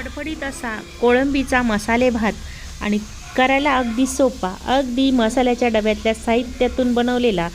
फडफडीत असा कोळंबीचा मसाले भात आणि करायला अगदी सोपा अगदी मसाल्याच्या डब्यातल्या साहित्यातून बनवलेला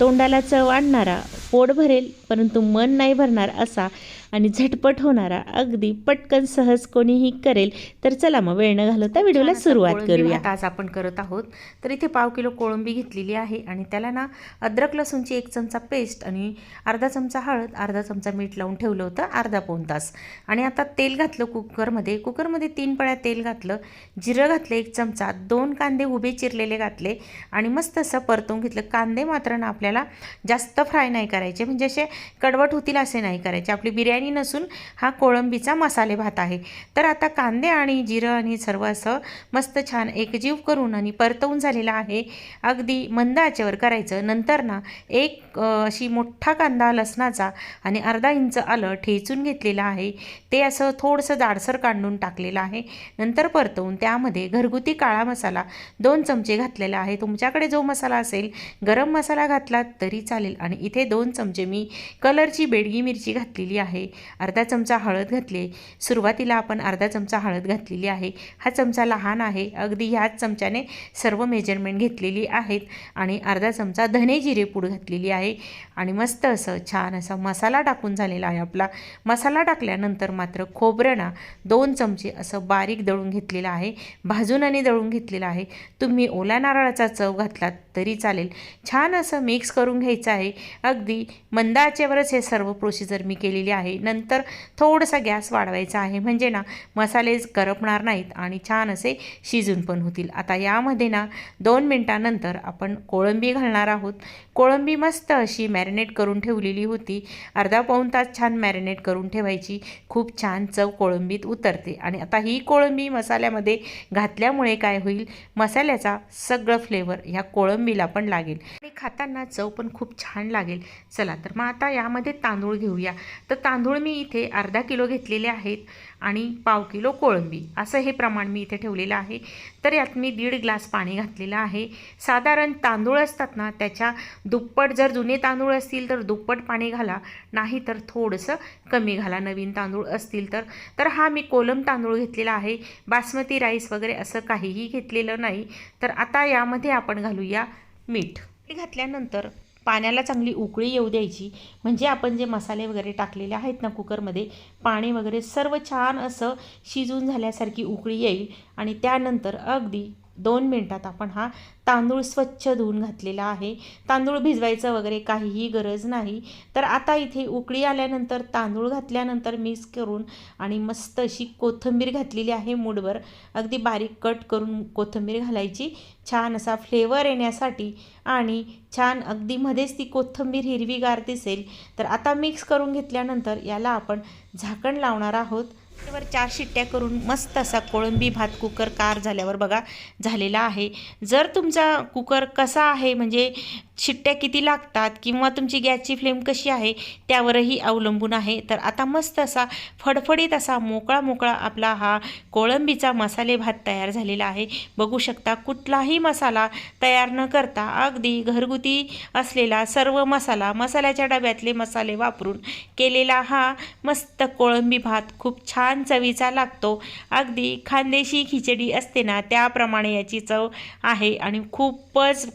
तोंडाला चव आणणारा पोट भरेल परंतु मन नाही भरणार असा आणि झटपट होणारा अगदी पटकन सहज कोणीही करेल तर चला मग वेळ न घालवता व्हिडिओला सुरुवात करूया. आज आपण करत आहोत. तर इथे पाव किलो कोळंबी घेतलेली आहे आणि त्याला ना अद्रक लसूणची एक चमचा पेस्ट आणि अर्धा चमचा हळद अर्धा चमचा मीठ लावून ठेवलं होतं अर्धा पाऊण तास. आणि आता तेल घातलं कुकरमध्ये. कुकरमध्ये तीन पळ्या तेल घातलं जिरं घातलं एक चमचा दोन कांदे उभे चिरलेले घातले आणि मस्त असं परतवून घेतलं. कांदे मात्र ना आपल्याला जास्त फ्राय नाही करायचे म्हणजे असे कडवट होतील असे नाही करायचे. आपली बिर्याणी नसून हा कोळंबीचा मसाले भात आहे. तर आता कांदे आणि जिरं आणि सर्व असं मस्त छान एकजीव करून आणि परतवून झालेला आहे. अगदी मंद आचेवर करायचं. नंतर ना एक अशी मोठा कांदा लसणाचा आणि अर्धा इंच आलं ठेचून घेतलेलं आहे. ते असं थोडंसं जाडसर काढून टाकलेलं आहे. नंतर परतवून त्यामध्ये घरगुती काळा मसाला दोन चमचे घातलेला आहे. तुमच्याकडे जो मसाला असेल गरम मसाला घातला तरी चालेल. आणि इथे दोन चमचे मी कलरची बेडगी मिरची घातलेली आहे. अर्धा चमचा हळद घातली. सुरुवातीला आपण अर्धा चमचा हळद घातलेली आहे. हा चमचा लहान आहे. अगदी ह्याच चमच्याने सर्व मेजरमेंट घेतलेली आहेत आणि अर्धा चमचा धने जिरे पूड घातलेली आहे. आणि मस्त असं छान असा मसाला टाकून झालेला आहे आपला. मसाला टाकल्यानंतर मात्र खोबरं ना दोन चमचे असं बारीक दळून घेतलेलं आहे. भाजून आणि दळून घेतलेलं आहे. तुम्ही ओला नारळाचा चव घातलात तरी चालेल. छान असं मिक्स करून घ्यायचं आहे. अगदी मंद आचेवरच हे सर्व प्रोसिजर मी केलेली आहे. नंतर थोडासा गॅस वाढवायचा आहे. म्हणजे ना मसाले करपणार नाहीत आणि छान असे शिजून पण होतील. आता यामध्ये ना दोन मिनटानंतर आपण कोळंबी घालणार आहोत. कोळंबी मस्त अशी मॅरिनेट करून ठेवलेली होती. अर्धा पाऊण तास छान मॅरिनेट करून ठेवायची. खूप छान चव कोळंबीत उतरते. आणि आता ही कोळंबी मसाल्यामध्ये घातल्यामुळे काय होईल? मसाल्याचा सगळं फ्लेवर ह्या कोळंबीला पण लागेल. आणि खाताना चव पण खूप छान लागेल. चला तर मग आता यामध्ये तांदूळ घेऊया. तर तांदूळ तांदूळ मी इथे अर्धा किलो घेतलेले आहेत आणि पाव किलो कोळंबी. असं हे प्रमाण मी इथे ठेवलेलं आहे. तर यात मी दीड ग्लास पाणी घातलेलं आहे. साधारण तांदूळ असतात ना त्याच्या दुप्पट जर जुने तांदूळ असतील तर दुप्पट पाणी घाला. नाही तर थोडंसं कमी घाला. नवीन तांदूळ असतील तर. तर हा मी कोलम तांदूळ घेतलेला आहे. बासमती राईस वगैरे असं काहीही घेतलेलं नाही. तर आता यामध्ये आपण घालूया मीठ. मीठ घातल्यानंतर पाण्याला चांगली उकळी येऊ द्यायची. म्हणजे आपण जे मसाले वगैरे टाकलेले आहेत ना कुकरमध्ये पाणी वगैरे सर्व छान असं शिजून झाल्यासारखी उकळी येईल आणि त्यानंतर अगदी दोन मिनटात आपण हा तांदूळ स्वच्छ धुवून घातलेला आहे. तांदूळ भिजवायचं वगैरे काहीही गरज नाही. तर आता इथे उकळी आल्यानंतर तांदूळ घातल्यानंतर मिक्स करून आणि मस्त अशी कोथिंबीर घातलेली आहे मूडवर. अगदी बारीक कट करून कोथिंबीर घालायची. छान असा फ्लेवर येण्यासाठी आणि छान अगदी मध्येच ती कोथिंबीर हिरवीगार दिसेल. तर आता मिक्स करून घेतल्यानंतर याला आपण झाकण लावणार आहोत. गॅसवर चार शिट्ट्या करून मस्त असा कोळंबी भात कुकर कार झाल्यावर बघा झालेला आहे. जर तुमचा कुकर कसा आहे म्हणजे शिट्ट्या किती लागतात किंवा तुमची गॅसची फ्लेम कशी आहे त्यावरही अवलंबून आहे. तर आता मस्त असा फडफडीत असा मोकळा मोकळा आपला हा कोळंबीचा मसाले भात तयार झालेला आहे. बघू शकता कुठलाही मसाला तयार न करता अगदी घरगुती असलेला सर्व मसाला मसाल्याच्या डब्यातले मसाले वापरून केलेला हा मस्त कोळंबी भात खूप छान चवीचा लागतो. अगदी खानदेशी खिचडी असते ना त्याप्रमाणे याची चव आहे आणि खूपच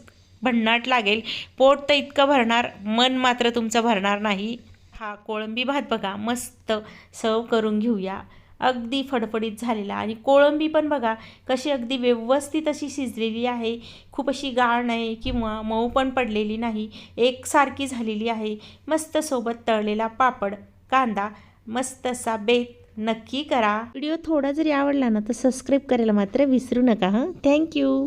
भन्नाट लागेल. पोट तर इतकं भरणार मन मात्र तुमचं भरणार नाही. हा कोळंबी भात बघा मस्त सर्व करून घेऊया. अगदी फडफडीत झालेला. आणि कोळंबी पण बघा कशी अगदी व्यवस्थित अशी शिजलेली आहे. खूप अशी गाळ नाही किंवा मऊ पण पडलेली नाही. एकसारखी झालेली आहे. मस्त सोबत तळलेला पापड कांदा मस्त असा बेत. नक्की करा. व्हिडिओ थोडा जरी आवडला ना तर सबस्क्राईब करायला मात्र विसरू नका हां? थँक्यू